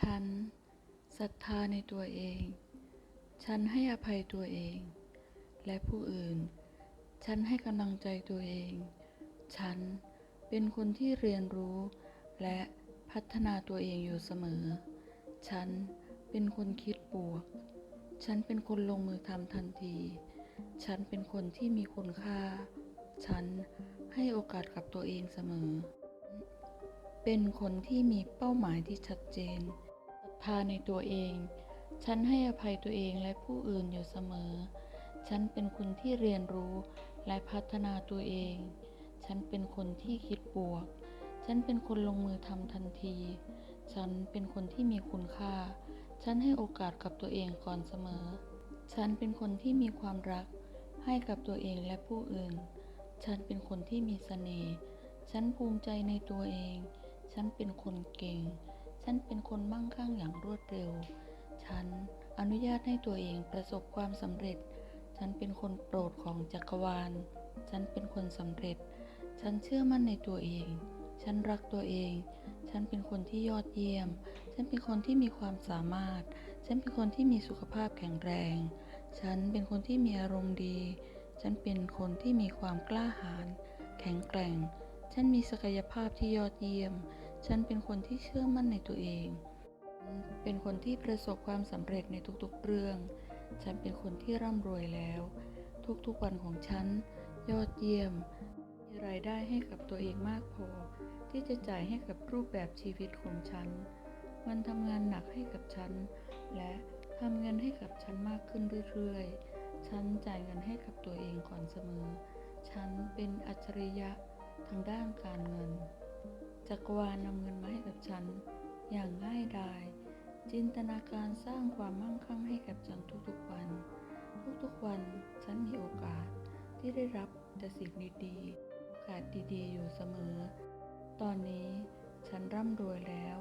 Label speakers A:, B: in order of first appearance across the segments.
A: ฉันศรัทธาในตัวเอง ฉันให้อภัยตัวเอง และผู้อื่น ฉันให้กำลังใจตัวเอง ฉันเป็นคนที่เรียนรู้และพัฒนาตัวเองอยู่เสมอ ฉันเป็นคนคิดบวก ฉันเป็นคนลงมือทำทันที ฉันเป็นคนที่มีคุณค่า ฉันให้โอกาสกับตัวเองเสมอ เป็นคนที่มีเป้าหมายที่ชัดเจน ธาในตัวเอง ฉันให้อภัยตัวเองและผู้อื่นอยู่เสมอ ฉันเป็นคนที่เรียนรู้และพัฒนาตัวเอง ฉันเป็นคนที่คิดบวก ฉันเป็นคนลงมือทำทันที ฉันเป็นคนที่มีคุณค่า ฉันให้โอกาสกับตัวเองก่อนเสมอ ฉันเป็นคนที่มีความรัก ให้กับตัวเองและผู้อื่น ฉันเป็นคนที่มีเสน่ห์ ฉันภูมิใจในตัวเอง ฉันเป็นคนเก่ง ฉันเป็นคนมั่งคั่งอย่างรวดเร็ว ฉันอนุญาตให้ตัวเองประสบความสำเร็จ ฉันเป็นคนโปรดของจักรวาล ฉันเป็นคนสำเร็จ ฉันเชื่อมั่นในตัวเอง ฉันรักตัวเอง ฉันเป็นคนที่ยอดเยี่ยม ฉันเป็นคนที่มีความสามารถ ฉันเป็นคนที่มีสุขภาพแข็งแรง ฉันเป็นคนที่มีอารมณ์ดี ฉันเป็นคนที่มีความกล้าหาญแข็งแกร่ง ฉันมีศักยภาพที่ยอดเยี่ยม ฉันเป็นคนที่เชื่อมั่นในตัวเอง เป็นคนที่ประสบความสำเร็จในทุกๆเรื่อง ฉันเป็นคนที่ร่ำรวยแล้ว ทุกๆวันของฉัน ยอดเยี่ยม มีรายได้ให้กับตัวเองมากพอ ที่จะจ่ายให้กับรูปแบบชีวิตของฉัน มันทำงานหนักให้กับฉัน และทำเงินให้กับฉันมากขึ้นเรื่อยๆ ฉันจ่ายเงินให้กับตัวเองก่อนเสมอ ฉันเป็นอัจฉริยะทางด้านการเงิน จักรวาลนำเงินมาให้กับฉัน อย่างง่ายดาย จินตนาการสร้างความมั่งคั่งให้กับฉันทุกๆวัน ทุกๆวันฉันมีโอกาสที่ได้รับแต่สิ่งดีๆโอกาสดีๆ อยู่เสมอ ตอนนี้ฉันร่ำรวยแล้ว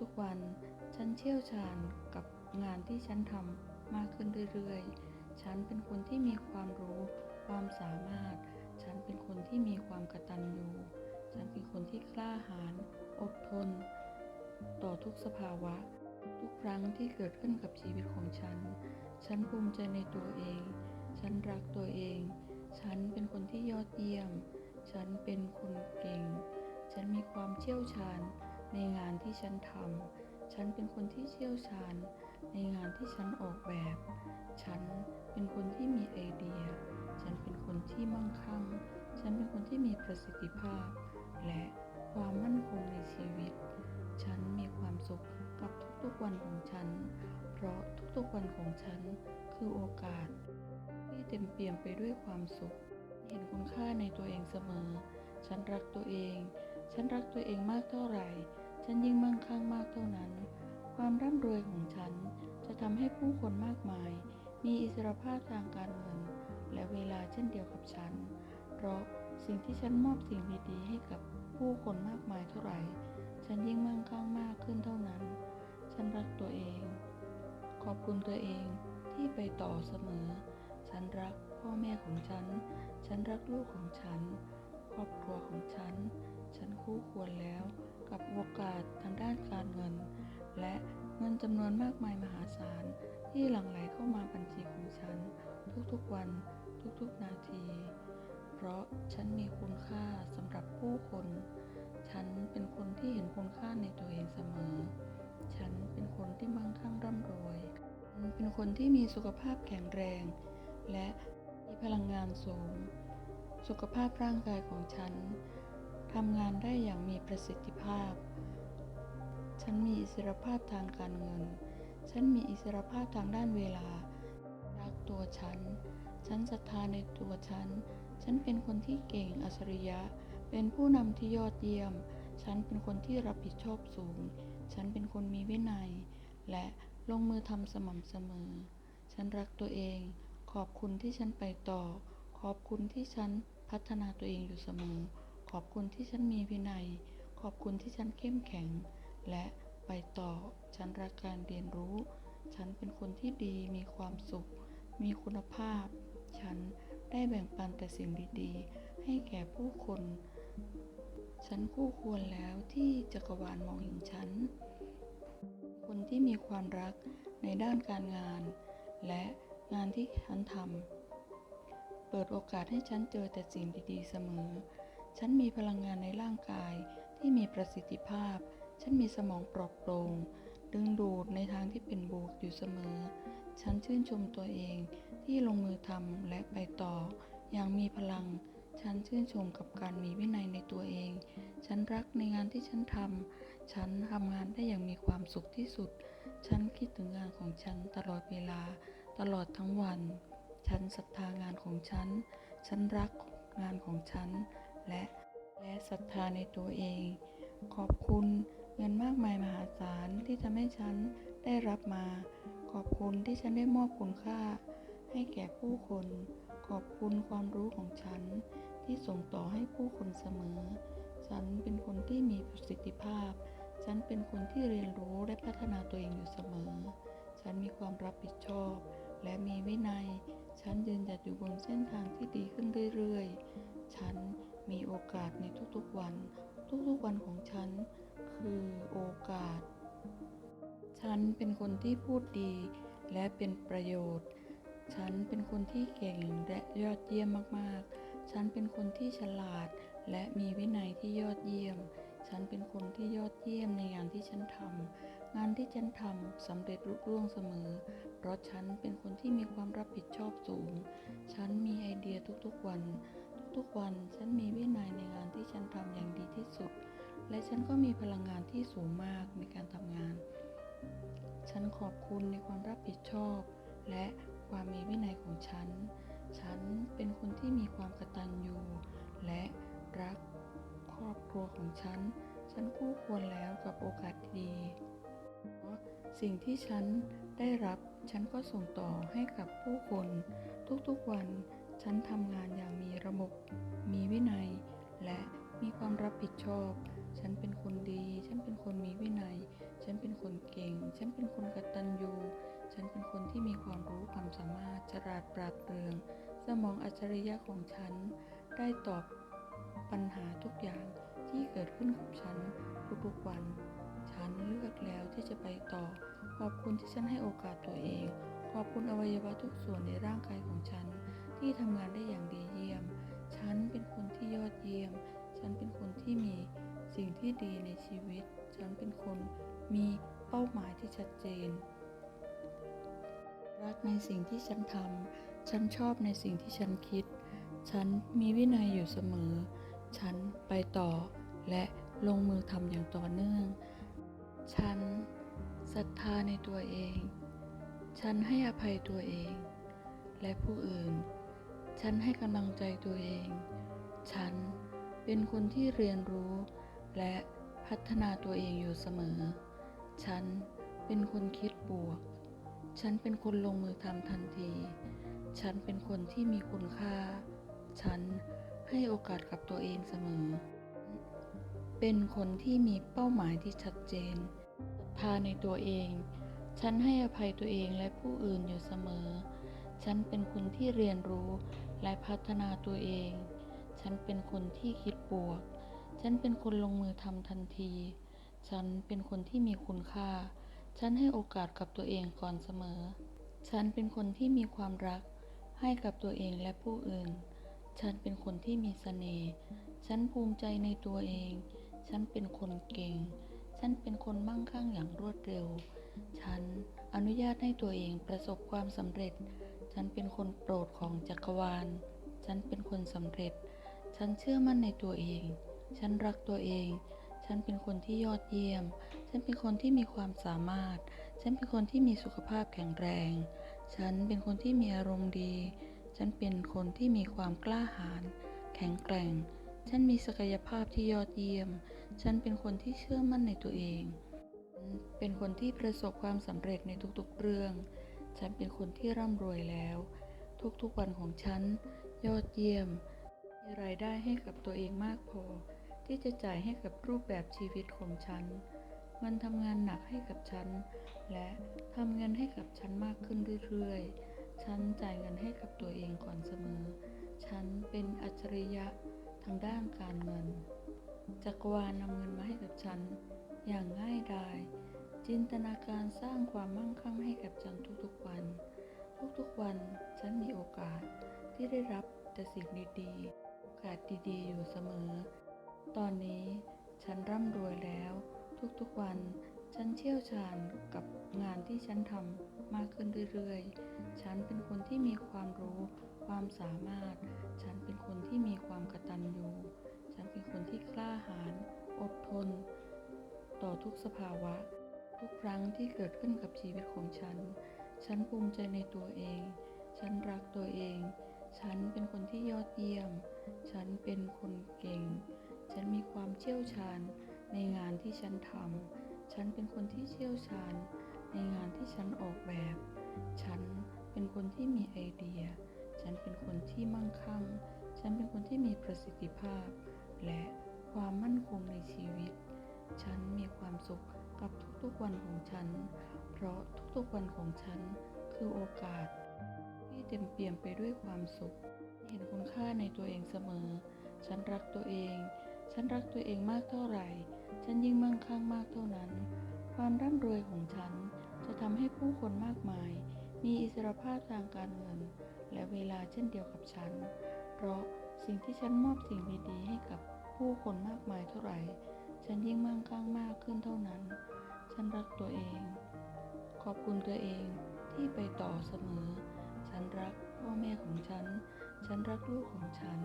A: ทุกๆวันฉันเชี่ยวชาญกับงานที่ฉันทำมากขึ้นเรื่อยๆ ฉันเป็นคนที่มีความรู้ ความสามารถ ฉันเป็นคนที่มีความกระตัญญู ฉันเป็นคนที่กล้าหาญอดทน ต่อทุกสภาวะ ทุกครั้งที่เกิดขึ้นกับชีวิตของฉัน ฉันภูมิใจในตัวเอง ฉันรักตัวเอง ฉันเป็นคนที่ยอดเยี่ยม ฉันเป็นคนเก่ง ฉันมีความเชี่ยวชาญในงานที่ฉันทำ ฉันเป็นคนที่เชี่ยวชาญในงานที่ฉันออกแบบ ฉันเป็นคนที่มีไอเดีย ฉันเป็นคนที่มั่งคั่ง ฉันเป็นคนที่มีประสิทธิภาพ และความมั่นคงในชีวิต ฉันมีความสุขกับทุกๆวันของฉัน เพราะทุกๆวันของฉันคือโอกาส ที่เต็มเปี่ยมไปด้วยความสุข เห็นคุณค่าในตัวเองเสมอ ฉันรักตัวเอง ฉันรักตัวเองมากเท่าไหร่ ฉันยิ่งมั่งคั่งมากเท่านั้น ความร่ำรวยของฉันจะทำให้ผู้คนมากมาย มีอิสรภาพทางการเงิน และเวลาเช่นเดียวกับฉัน เพราะ สิ่งที่ฉันมอบสิ่งดีๆ ให้กับผู้คนมากมายเท่าไหร่ ฉันยิ่งมั่งคั่งมากขึ้นเท่านั้น ฉันรักตัวเอง ขอบคุณตัวเองที่ไปต่อเสมอ ฉันรักพ่อแม่ของฉัน ฉันรักลูกของฉัน ครอบครัวของฉัน ฉันคู่ควรแล้วกับโอกาสทางด้านการเงิน และเงินจำนวนมากมายมหาศาลที่หลั่งไหลเข้ามาบัญชีของฉัน ทุกๆวัน ทุกๆนาที เพราะฉันมีคุณค่าสำหรับผู้คน ฉันเป็นคนที่เห็นคุณค่าในตัวเองเสมอ ฉันเป็นคนที่มั่งคั่งร่ำรวย เป็นคนที่มีสุขภาพแข็งแรง และมีพลังงานสูง สุขภาพร่างกายของฉันทำงานได้อย่างมีประสิทธิภาพ ฉันมีอิสรภาพทางการเงิน ฉันมีอิสรภาพทางด้านเวลา รักตัวฉัน ฉันศรัทธาในตัวฉัน ฉันเป็นคนที่เก่งอัจฉริยะ เป็นผู้นำที่ยอดเยี่ยม ฉันเป็นคนที่รับผิดชอบสูง ฉันเป็นคนมีวินัย และลงมือทำสม่ำเสมอ ฉันรักตัวเอง ขอบคุณที่ฉันไปต่อ ขอบคุณที่ฉันพัฒนาตัวเองอยู่เสมอ ขอบคุณที่ฉันมีวินัย ขอบคุณที่ฉันเข้มแข็ง และไปต่อ ฉันรักการเรียนรู้ ฉันเป็นคนที่ดีมีความสุข มีคุณภาพ ฉัน ได้แบ่งปันแต่สิ่งดีๆ ให้แก่ผู้คน ฉันคู่ควรแล้วที่จักรวาลมองเห็นฉัน คนที่มีความรักในด้านการงาน และงานที่ฉันทำ เปิดโอกาสให้ฉันเจอแต่สิ่งดีๆเสมอ ฉันมีพลังงานในร่างกายที่มีประสิทธิภาพ ฉันมีสมองปลอดโปร่ง ดึงดูดในทางที่เป็นบวกอยู่เสมอ ฉันชื่นชมตัวเองที่ลงมือทำและไปต่อ อย่างมีพลัง ฉันชื่นชมกับการมีวินัยในตัวเอง ฉันรักในงานที่ฉันทำ ฉันทำงานได้อย่างมีความสุขที่สุด ฉันคิดถึงงานของฉันตลอดเวลา ตลอดทั้งวัน ฉันศรัทธางานของฉัน ฉันรักงานของฉัน และและศรัทธาในตัวเอง ขอบคุณเงินมากมายมหาศาลที่ทำให้ฉันได้รับมา ขอบคุณที่ฉันได้มอบคุณค่า ให้แก่ผู้คน ขอบคุณความรู้ของฉัน ที่ส่งต่อให้ผู้คนเสมอ ฉันเป็นคนที่มีประสิทธิภาพ ฉันเป็นคนที่เรียนรู้และพัฒนาตัวเองอยู่เสมอ ฉันมีความรับผิดชอบ และมีวินัย ฉันยืนหยัดอยู่บนเส้นทางที่ดีขึ้นเรื่อยๆ ฉันมีโอกาสในทุกๆวัน ทุกๆวันของฉัน คือโอกาส ฉันเป็นคนที่พูดดีและเป็นประโยชน์ ฉันเป็นคนที่เก่งและยอดเยี่ยมมากๆ ฉันเป็นคนที่ฉลาดและมีวินัยที่ยอดเยี่ยม ฉันเป็นคนที่ยอดเยี่ยมในงานที่ฉันทำ งานที่ฉันทำสำเร็จรุ่ร่วงเสมอ เพราะฉันเป็นคนที่มีความรับผิดชอบสูง ฉันมีไอเดียทุกๆวัน ทุกๆวันฉันมีวินัยในงานที่ฉันทำอย่างดีที่สุด และฉันก็มีพลังงานที่สูงมากในการทำงาน ฉันขอบคุณในความรับผิดชอบ และความมีวินัยของฉัน ฉันเป็นคนที่มีความกตัญญูและรักครอบครัวของฉัน ฉันคู่ควรแล้วกับโอกาสดีเพราะสิ่งที่ฉันได้รับฉันก็ส่งต่อให้กับผู้คน ทุกๆวันฉันทำงานอย่างมีระบบ มีวินัย และมีความรับผิดชอบ ฉันเป็นคนดี ฉันเป็นคนมีวินัย ฉันเป็นคนเก่ง ฉันเป็นคนกตัญญูฉันเป็นคนที่มีความรู้ความสามารถฉลาดปราดเปรื่อง สมองอัจฉริยะของฉัน ได้ตอบปัญหาทุกอย่างที่เกิดขึ้นกับฉันทุกๆวัน ฉันเลือกแล้วที่จะไปต่อ ขอบคุณที่ฉันให้โอกาสตัวเอง ขอบคุณอวัยวะทุกส่วนในร่างกายของฉัน ที่ทำงานได้อย่างดีเยี่ยม ฉันเป็นคนที่ยอดเยี่ยม ฉันเป็นคนที่มี สิ่งที่ดีในชีวิต ฉันเป็นคนมีเป้าหมายที่ชัดเจน รักในสิ่งที่ฉันทำ ฉันชอบในสิ่งที่ฉันคิด ฉันมีวินัยอยู่เสมอ ฉันไปต่อและลงมือทำอย่างต่อเนื่อง ฉันศรัทธาในตัวเอง ฉันให้อภัยตัวเอง และผู้อื่น ฉันให้กำลังใจตัวเอง ฉันเป็นคนที่เรียนรู้ และพัฒนาตัวเองอยู่เสมอ ฉันเป็นคนคิดบวก ฉันเป็นคนลงมือทำทันที ฉันเป็นคนที่มีคุณค่า ฉันให้โอกาสกับตัวเองเสมอ เป็นคนที่มีเป้าหมายที่ชัดเจนศรัทธาในตัวเอง ฉันให้อภัยตัวเองและผู้อื่นอยู่เสมอ ฉันเป็นคนที่เรียนรู้และพัฒนาตัวเอง ฉันเป็นคนที่คิดบวก ฉันเป็นคนลงมือทำทันที ฉันเป็นคนที่มีคุณค่า ฉันให้โอกาสกับตัวเองก่อนเสมอ ฉันเป็นคนที่มีความรัก ให้กับตัวเองและผู้อื่น ฉันเป็นคนที่มีเสน่ห์ ฉันภูมิใจในตัวเอง ฉันเป็นคนเก่ง ฉันเป็นคนมั่งคั่งอย่างรวดเร็ว ฉันอนุญาตให้ตัวเองประสบความสำเร็จ ฉันเป็นคนโปรดของจักรวาล ฉันเป็นคนสำเร็จ ฉันเชื่อมั่นในตัวเอง ฉันรักตัวเอง ฉันเป็นคนที่ยอดเยี่ยม ฉันเป็นคนที่มีความสามารถ ฉันเป็นคนที่มีสุขภาพแข็งแรง ฉันเป็นคนที่มีอารมณ์ดี ฉันเป็นคนที่มีความกล้าหาญ แข็งแกร่ง ฉันมีศักยภาพที่ยอดเยี่ยม ฉันเป็นคนที่เชื่อมั่นในตัวเอง เป็นคนที่ประสบความสำเร็จในทุกๆเรื่อง ฉันเป็นคนที่ร่ำรวยแล้ว ทุกๆวันของฉันยอดเยี่ยม มีรายได้ให้กับตัวเองมากพอ ที่จะจ่ายให้กับรูปแบบชีวิตของฉัน มันทำงานหนักให้กับฉัน และทำเงินให้กับฉันมากขึ้นเรื่อยๆ ฉันจ่ายเงินให้กับตัวเองก่อนเสมอ ฉันเป็นอัจฉริยะทางด้านการเงิน จักรวาลนำเงินมาให้กับฉัน อย่างง่ายดาย จินตนาการสร้างความมั่งคั่งให้กับฉันทุกๆวัน ทุกๆวันฉันมีโอกาสที่ได้รับแต่สิ่งดีๆ โอกาสดีๆ อยู่เสมอ ตอนนี้ฉันร่ำรวยแล้ว ทุกๆวันฉันเชี่ยวชาญกับงานที่ฉันทำมากขึ้นเรื่อยๆ ฉันเป็นคนที่มีความรู้ ความสามารถ ฉันเป็นคนที่มีความกระตัญญูฉันเป็นคนที่กล้าหาญอดทน ต่อทุกสภาวะ ทุกครั้งที่เกิดขึ้นกับชีวิตของฉัน ฉันภูมิใจในตัวเอง ฉันรักตัวเอง ฉันเป็นคนที่ยอดเยี่ยม ฉันเป็นคนเก่ง ฉันมีความเชี่ยวชาญในงานที่ฉันทำ ฉันเป็นคนที่เชี่ยวชาญในงานที่ฉันออกแบบ ฉันเป็นคนที่มีไอเดีย ฉันเป็นคนที่มั่งคั่ง ฉันเป็นคนที่มีประสิทธิภาพ และความมั่นคงในชีวิต ฉันมีความสุขกับทุกๆวันของฉัน เพราะทุกๆวันของฉันคือโอกาส ที่เต็มเปี่ยมไปด้วยความสุข เห็นคุณค่าในตัวเองเสมอ ฉันรักตัวเอง ฉันรักตัวเองมากเท่าไหร่ ฉันยิ่งมั่งคั่งมากเท่านั้น ความร่ำรวยของฉันจะทำให้ผู้คนมากมาย มีอิสรภาพทางการเงิน และเวลาเช่นเดียวกับฉัน เพราะสิ่งที่ฉันมอบสิ่งดีๆให้กับผู้คนมากมายเท่าไหร่ ฉันยิ่งมั่งคั่งมากขึ้นเท่านั้น ฉันรักตัวเอง ขอบคุณตัวเองที่ไปต่อเสมอ ฉันรักพ่อแม่ของฉัน ฉันรักลูกของฉัน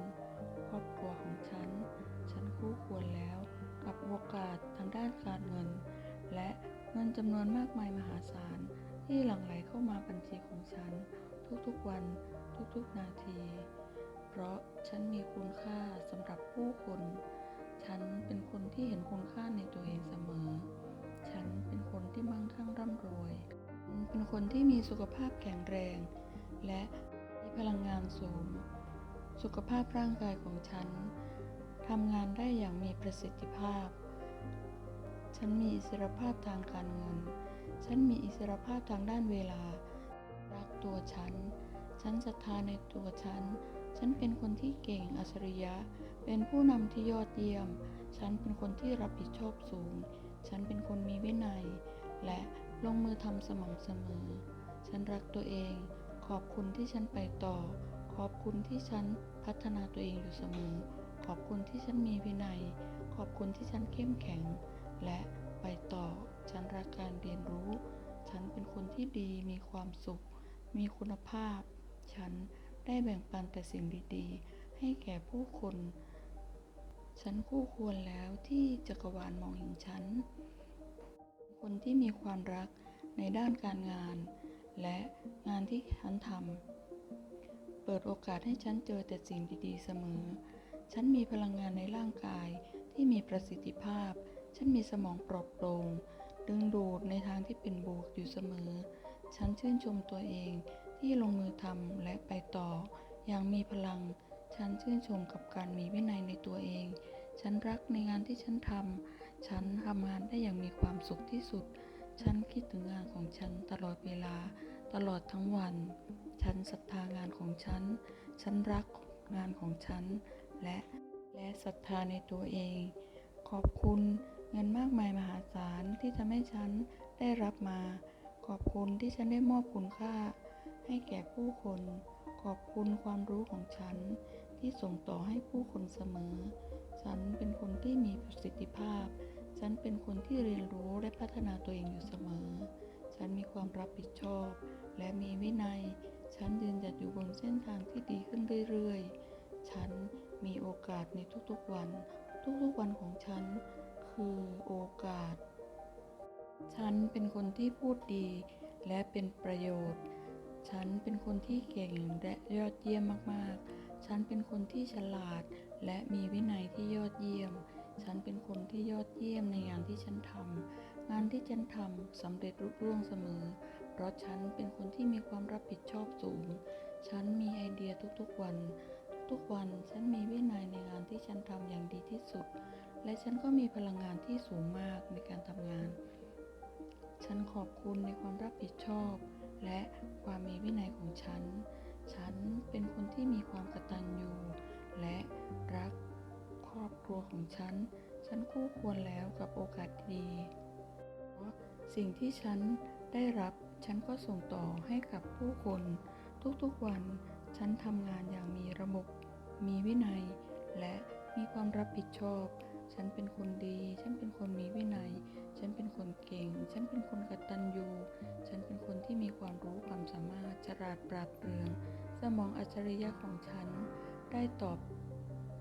A: ครอบครัวของฉันฉัน คู่ควรแล้ว กับโอกาสทางด้านการเงิน และเงินจำนวนมากมายมหาศาล ที่หลั่งไหลเข้ามาบัญชีของฉัน ทุกๆวันทุกๆนาที เพราะฉันมีคุณค่าสำหรับผู้คน ฉันเป็นคนที่เห็นคุณค่าในตัวเองเสมอ ฉันเป็นคนที่มั่งคั่งร่ำรวย เป็นคนที่มีสุขภาพแข็งแรง และมีพลังงานสูง สุขภาพร่างกายของฉัน ทำงานได้อย่างมีประสิทธิภาพ ฉันมีอิสรภาพทางการเงิน ฉันมีอิสรภาพทางด้านเวลา รักตัวฉัน ฉันศรัทธาในตัวฉัน ฉันเป็นคนที่เก่งอัจฉริยะ เป็นผู้นำที่ยอดเยี่ยม ฉันเป็นคนที่รับผิดชอบสูง ฉันเป็นคนมีวินัย และลงมือทำสม่ำเสมอ ฉันรักตัวเอง ขอบคุณที่ฉันไปต่อ ขอบคุณที่ฉันพัฒนาตัวเองอยู่เสมอ ขอบคุณที่ฉันมีวินัย ขอบคุณที่ฉันเข้มแข็ง และไปต่อ ฉันรักการเรียนรู้ ฉันเป็นคนที่ดี มีความสุข มีคุณภาพ ฉันได้แบ่งปันแต่สิ่งดีๆ ให้แก่ผู้คน ฉันคู่ควรแล้วที่จักรวาลมองเห็นฉัน คนที่มีความรักในด้านการงาน และงานที่ฉันทำ เปิดโอกาสให้ฉันเจอแต่สิ่งดีๆเสมอ ฉันมีพลังงานในร่างกายที่มีประสิทธิภาพ ฉันมีสมองปลอดโปร่งดึงดูดในทางที่เป็นบวกอยู่เสมอ ฉันชื่นชมตัวเองที่ลงมือทำและไปต่อ อย่างมีพลัง ฉันชื่นชมกับการมีวินัยในตัวเอง ฉันรักในงานที่ฉันทำ ฉันทำงานได้อย่างมีความสุขที่สุด ฉันคิดถึงงานของฉันตลอดเวลา ตลอดทั้งวัน ฉันศรัทธางานของฉัน ฉันรักงานของฉัน และและศรัทธาในตัวเอง ขอบคุณเงินมากมายมหาศาลที่ทำให้ฉันได้รับมา ขอบคุณที่ฉันได้มอบคุณค่า ให้แก่ผู้คน ขอบคุณความรู้ของฉัน ที่ส่งต่อให้ผู้คนเสมอ ฉันเป็นคนที่มีประสิทธิภาพ ฉันเป็นคนที่เรียนรู้และพัฒนาตัวเองอยู่เสมอ ฉันมีความรับผิดชอบ และมีวินัย ฉันยืนหยัดอยู่บนเส้นทางที่ดีขึ้นเรื่อยๆ ฉัน มีโอกาสในทุกๆวัน ทุกๆวันของฉัน คือโอกาส ฉันเป็นคนที่พูดดีและเป็นประโยชน์ ฉันเป็นคนที่เก่งและยอดเยี่ยมมากๆ ฉันเป็นคนที่ฉลาดและมีวินัยที่ยอดเยี่ยม ฉันเป็นคนที่ยอดเยี่ยมในงานที่ฉันทำ งานที่ฉันทำสำเร็จรุ่ร่วงเสมอ เพราะฉันเป็นคนที่มีความรับผิดชอบสูง ฉันมีไอเดียทุกๆวัน ทุกวันฉันมีวินัยในงานที่ฉันทำอย่างดีที่สุด และฉันก็มีพลังงานที่สูงมากในการทำงาน ฉันขอบคุณในความรับผิดชอบ และความมีวินัยของฉัน ฉันเป็นคนที่มีความกตัญญูและรักครอบครัวของฉัน ฉันคู่ควรแล้วกับโอกาสดีเพราะสิ่งที่ฉันได้รับ ฉันก็ส่งต่อให้กับผู้คน ทุกๆวัน ฉันทำงานอย่างมีระบบ มีวินัย และมีความรับผิดชอบ ฉันเป็นคนดี ฉันเป็นคนมีวินัย ฉันเป็นคนเก่ง ฉันเป็นคนกตัญญู ฉันเป็นคนที่มีความรู้ความสามารถ ฉลาดปราดเปรื่อง สมองอัจฉริยะของฉัน ได้ตอบ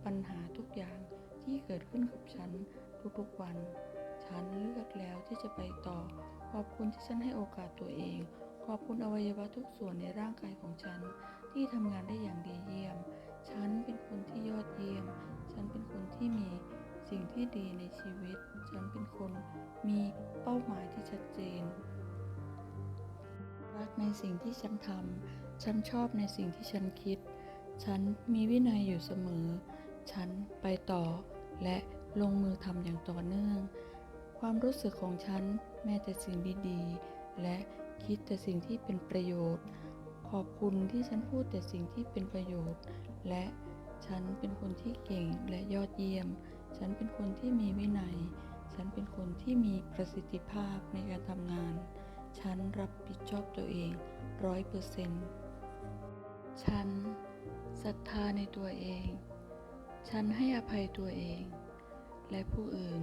A: ปัญหาทุกอย่างที่เกิดขึ้นกับฉันทุกๆวัน ฉันเลือกแล้วที่จะไปต่อ ขอบคุณที่ฉันให้โอกาสตัวเอง ขอบคุณอวัยวะทุกส่วนในร่างกายของฉัน ที่ทำงานได้อย่างดีเยี่ยม ฉันเป็นคนที่ยอดเยี่ยม ฉันเป็นคนที่มีสิ่งที่ดีในชีวิต ฉันเป็นคนมีเป้าหมายที่ชัดเจน รักในสิ่งที่ฉันทำ ฉันชอบในสิ่งที่ฉันคิด ฉันมีวินัยอยู่เสมอ ฉันไปต่อและลงมือทำอย่างต่อเนื่อง ความรู้สึกของฉันแม้แต่สิ่งดีๆ และคิดแต่สิ่งที่เป็นประโยชน์ อบคุณที่ฉันพูดแต่สิ่งที่เป็นประโยชน์ และฉันเป็นคนที่เก่งและยอดเยี่ยม ฉันเป็นคนที่มีวินัย ฉันเป็นคนที่มีประสิทธิภาพในการทำงาน ฉันรับผิดชอบตัวเองร้อยเปอร์เซ็นต์ฉันศรัทธาในตัวเอง ฉันให้อภัยตัวเอง และผู้อื่น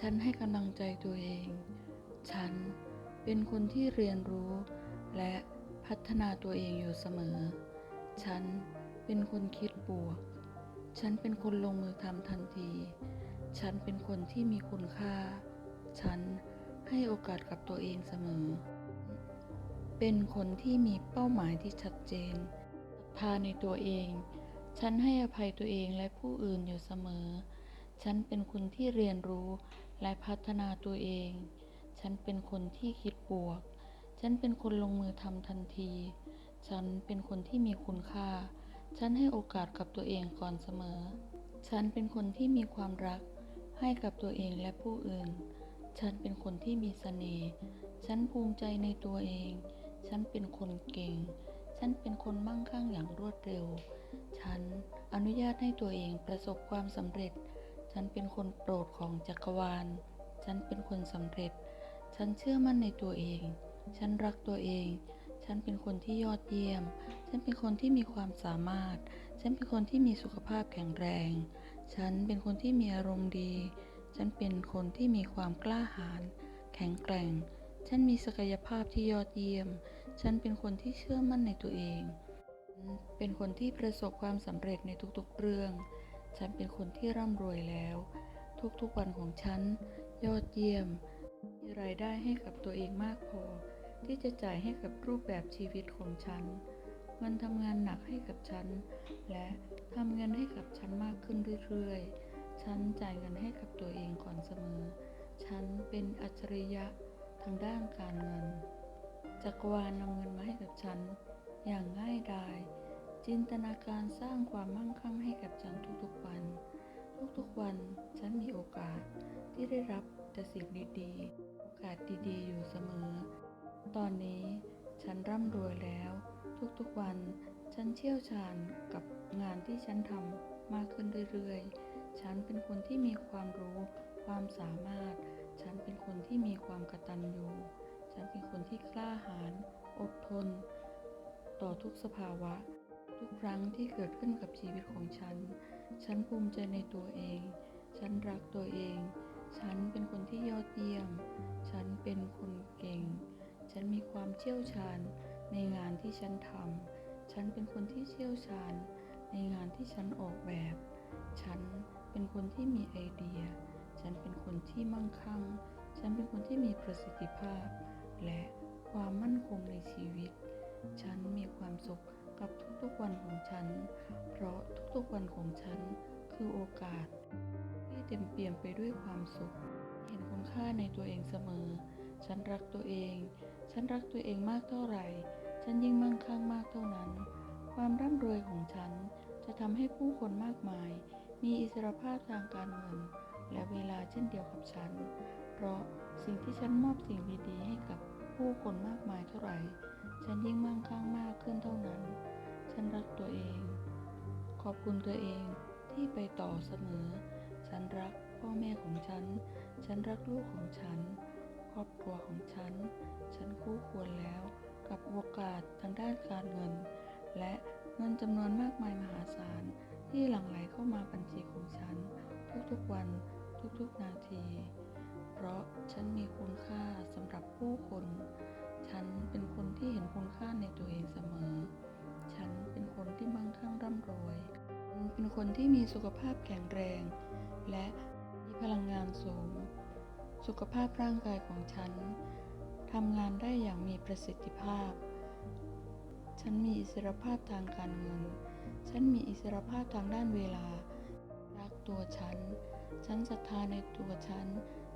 A: ฉันให้กำลังใจตัวเอง ฉันเป็นคนที่เรียนรู้และ พัฒนาตัวเองอยู่เสมอ ฉันเป็นคนคิดบวก ฉันเป็นคนลงมือทำทันที ฉันเป็นคนที่มีคุณค่า ฉันให้โอกาสกับตัวเองเสมอ เป็นคนที่มีเป้าหมายที่ชัดเจนศรัทธาในตัวเอง ฉันให้อภัยตัวเองและผู้อื่นอยู่เสมอ ฉันเป็นคนที่เรียนรู้และพัฒนาตัวเอง ฉันเป็นคนที่คิดบวก ฉันเป็นคนลงมือทำทันที ฉันเป็นคนที่มีคุณค่า ฉันให้โอกาสกับตัวเองก่อนเสมอ ฉันเป็นคนที่มีความรัก ให้กับตัวเองและผู้อื่น ฉันเป็นคนที่มีเสน่ห์ ฉันภูมิใจในตัวเอง ฉันเป็นคนเก่ง ฉันเป็นคนมั่งคั่งอย่างรวดเร็ว ฉันอนุญาตให้ตัวเองประสบความสำเร็จ ฉันเป็นคนโปรดของจักรวาล ฉันเป็นคนสำเร็จ ฉันเชื่อมั่นในตัวเอง ฉันรักตัวเอง ฉันเป็นคนที่ยอดเยี่ยม ฉันเป็นคนที่มีความสามารถ ฉันเป็นคนที่มีสุขภาพแข็งแรง ฉันเป็นคนที่มีอารมณ์ดี ฉันเป็นคนที่มีความกล้าหาญ แข็งแกร่ง ฉันมีศักยภาพที่ยอดเยี่ยม ฉันเป็นคนที่เชื่อมั่นในตัวเอง เป็นคนที่ประสบความสำเร็จในทุกๆ เรื่อง ฉันเป็นคนที่ร่ำรวยแล้ว ทุกๆ วันของฉัน ยอดเยี่ยม มีรายได้ให้กับตัวเองมากพอ ที่จะจ่ายให้กับรูปแบบชีวิตของฉัน มันทำงานหนักให้กับฉัน และทำเงินให้กับฉันมากขึ้นเรื่อยๆ ฉันจ่ายเงินให้กับตัวเองก่อนเสมอ ฉันเป็นอัจฉริยะทางด้านการเงิน จักรวาลนำเงินมาให้กับฉัน อย่างง่ายดาย จินตนาการสร้างความมั่งคั่งให้กับฉันทุกๆวัน ทุกๆวันฉันมีโอกาสที่ได้รับแต่สิ่งดีๆ โอกาสดีๆ อยู่เสมอ ตอนนี้ฉันร่ำรวยแล้ว ทุกๆวัน ฉันเชี่ยวชาญกับงานที่ฉันทำมากขึ้นเรื่อยๆ ฉันเป็นคนที่มีความรู้ ความสามารถ ฉันเป็นคนที่มีความกตัญญูฉันเป็นคนที่กล้าหาญอดทน ต่อทุกสภาวะ ทุกครั้งที่เกิดขึ้นกับชีวิตของฉัน ฉันภูมิใจในตัวเอง ฉันรักตัวเอง ฉันเป็นคนที่ยอดเยี่ยม ฉันเป็นคนเก่ง ฉันมีความเชี่ยวชาญในงานที่ฉันทำ ฉันเป็นคนที่เชี่ยวชาญในงานที่ฉันออกแบบ ฉันเป็นคนที่มีไอเดีย ฉันเป็นคนที่มั่งคั่ง ฉันเป็นคนที่มีประสิทธิภาพ และความมั่นคงในชีวิต ฉันมีความสุขกับทุกๆวันของฉัน เพราะทุกๆวันของฉันคือโอกาส ที่เต็มเปี่ยมไปด้วยความสุข เห็นคุณค่าในตัวเองเสมอ ฉันรักตัวเอง ฉันรักตัวเองมากเท่าไหร่ ฉันยิ่งมั่งคั่งมากเท่านั้น ความร่ำรวยของฉันจะทำให้ผู้คนมากมาย มีอิสรภาพทางการเงิน และเวลาเช่นเดียวกับฉัน เพราะสิ่งที่ฉันมอบสิ่งดีๆให้กับผู้คนมากมายเท่าไหร่ ฉันยิ่งมั่งคั่งมากขึ้นเท่านั้น ฉันรักตัวเอง ขอบคุณตัวเองที่ไปต่อเสมอ ฉันรักพ่อแม่ของฉัน ฉันรักลูกของฉัน ครอบครัวของฉัน ฉันคู่ควรแล้ว กับโอกาสทางด้านการเงิน และเงินจำนวนมากมายมหาศาลที่หลั่งไหลเข้ามาบัญชีของฉัน ทุกๆวันทุกๆนาที เพราะฉันมีคุณค่าสำหรับผู้คน ฉันเป็นคนที่เห็นคุณค่าในตัวเองเสมอ ฉันเป็นคนที่มั่งคั่งร่ำรวยเป็นคนที่มีสุขภาพแข็งแรง และมีพลังงานสูง สุขภาพร่างกายของฉัน ทำงานได้อย่างมีประสิทธิภาพ ฉันมีอิสรภาพทางการเงิน ฉันมีอิสรภาพทางด้านเวลา รักตัวฉัน ฉันศรัทธาในตัวฉัน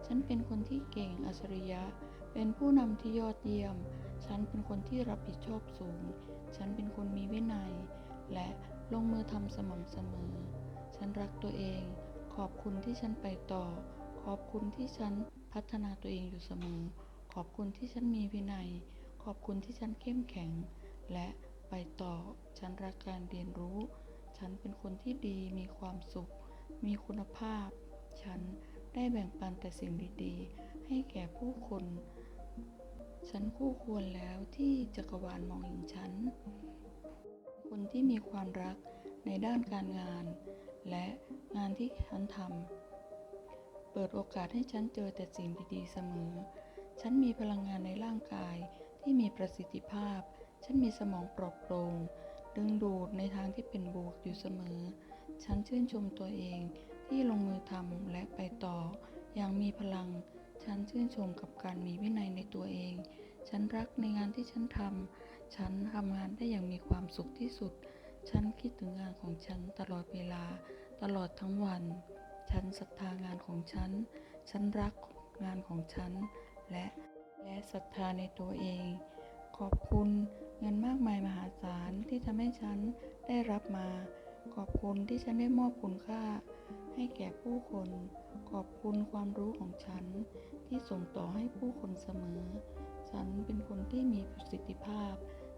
A: ฉันเป็นคนที่เก่งอัจฉริยะ เป็นผู้นำที่ยอดเยี่ยม ฉันเป็นคนที่รับผิดชอบสูง ฉันเป็นคนมีวินัย และลงมือทำสม่ำเสมอ ฉันรักตัวเอง ขอบคุณที่ฉันไปต่อ ขอบคุณที่ฉันพัฒนาตัวเองอยู่เสมอ อบคุณที่ฉันมีวินัย ขอบคุณที่ฉันเข้มแข็ง และไปต่อ ฉันรักการเรียนรู้ ฉันเป็นคนที่ดี มีความสุข มีคุณภาพ ฉันได้แบ่งปันแต่สิ่งดีๆ ให้แก่ผู้คน ฉันคู่ควรแล้วที่จักรวาลมองเห็นฉัน คนที่มีความรักในด้านการงาน และงานที่ฉันทำเปิดโอกาสให้ฉันเจอแต่สิ่งดีๆเสมอ ฉันมีพลังงานในร่างกายที่มีประสิทธิภาพ ฉันมีสมองปลอดโปร่งดึงดูดในทางที่เป็นบวกอยู่เสมอ ฉันชื่นชมตัวเองที่ลงมือทำและไปต่อ อย่างมีพลัง ฉันชื่นชมกับการมีวินัยในตัวเอง ฉันรักในงานที่ฉันทำ ฉันทำงานได้อย่างมีความสุขที่สุด ฉันคิดถึงงานของฉันตลอดเวลา ตลอดทั้งวัน ฉันศรัทธางานของฉัน ฉันรักงานของฉัน และและศรัทธาในตัวเอง ขอบคุณเงินมากมายมหาศาลที่ทำให้ฉันได้รับมา ขอบคุณที่ฉันได้มอบคุณค่า ให้แก่ผู้คน ขอบคุณความรู้ของฉัน ที่ส่งต่อให้ผู้คนเสมอ ฉันเป็นคนที่มีประสิทธิภาพ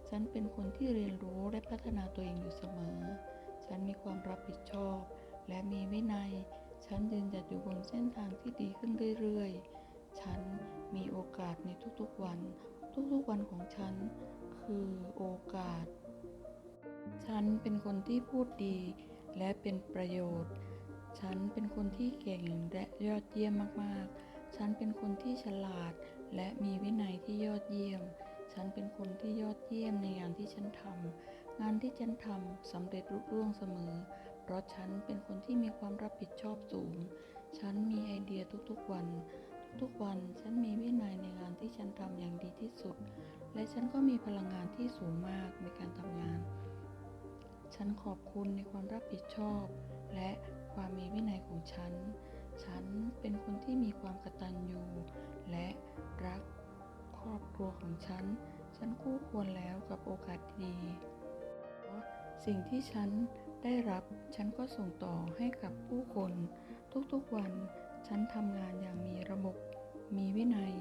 A: ฉันเป็นคนที่เรียนรู้และพัฒนาตัวเองอยู่เสมอ ฉันมีความรับผิดชอบ และมีวินัย ฉันยืนหยัดอยู่บนเส้นทางที่ดีขึ้นเรื่อยๆ ฉัน มีโอกาสในทุกๆวัน ทุกๆวันของฉัน คือโอกาส ฉันเป็นคนที่พูดดีและเป็นประโยชน์ ฉันเป็นคนที่เก่งและยอดเยี่ยมมากๆ ฉันเป็นคนที่ฉลาดและมีวินัยที่ยอดเยี่ยม ฉันเป็นคนที่ยอดเยี่ยมในงานที่ฉันทำ งานที่ฉันทำสำเร็จรุ่ร่วงเสมอ เพราะฉันเป็นคนที่มีความรับผิดชอบสูง ฉันมีไอเดียทุกๆวัน ทุกวันฉันมีวินัยในงานที่ฉันทำอย่างดีที่สุด และฉันก็มีพลังงานที่สูงมากในการทำงาน ฉันขอบคุณในความรับผิดชอบ และความมีวินัยของฉัน ฉันเป็นคนที่มีความกตัญญูและรักครอบครัวของฉัน ฉันคู่ควรแล้วกับโอกาสดีเพราะสิ่งที่ฉันได้รับ ฉันก็ส่งต่อให้กับผู้คน ทุกๆวัน ฉันทำงานอย่างมีระบบ มีวินัย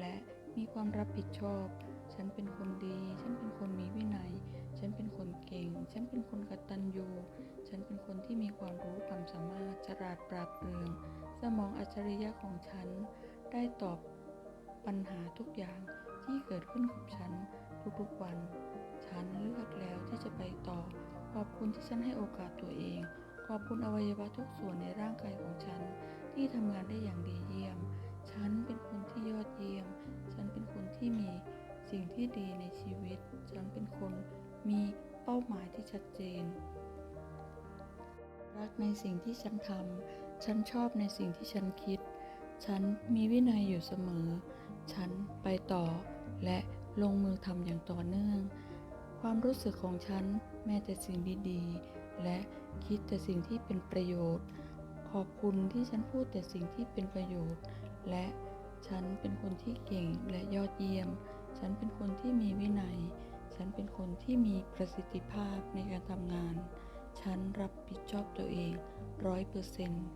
A: และมีความรับผิดชอบ ฉันเป็นคนดี ฉันเป็นคนมีวินัย ฉันเป็นคนเก่ง ฉันเป็นคนกตัญญูฉันเป็นคนที่มีความรู้ความสามารถฉลาดปราดเปรื่อง สมองอัจฉริยะของฉัน ได้ตอบปัญหาทุกอย่างที่เกิดขึ้นกับฉันทุกๆวัน ฉันเลือกแล้วที่จะไปต่อ ขอบคุณที่ฉันให้โอกาสตัวเอง ขอบคุณอวัยวะทุกส่วนในร่างกายของฉัน ที่ทำงานได้อย่างดีเยี่ยม ฉันเป็นคนที่ยอดเยี่ยม ฉันเป็นคนที่มีสิ่งที่ดีในชีวิต ฉันเป็นคนมีเป้าหมายที่ชัดเจน รักในสิ่งที่ฉันทำ ฉันชอบในสิ่งที่ฉันคิด ฉันมีวินัยอยู่เสมอ ฉันไปต่อและลงมือทำอย่างต่อเนื่อง ความรู้สึกของฉันแม้แต่สิ่งดีๆ และคิดแต่สิ่งที่เป็นประโยชน์ ขอบคุณที่ฉันพูดแต่สิ่งที่เป็นประโยชน์ และฉันเป็นคนที่เก่งและยอดเยี่ยม ฉันเป็นคนที่มีวินัย ฉันเป็นคนที่มีประสิทธิภาพในการทำงาน ฉันรับผิดชอบตัวเองร้อยเปอร์เซ็นต์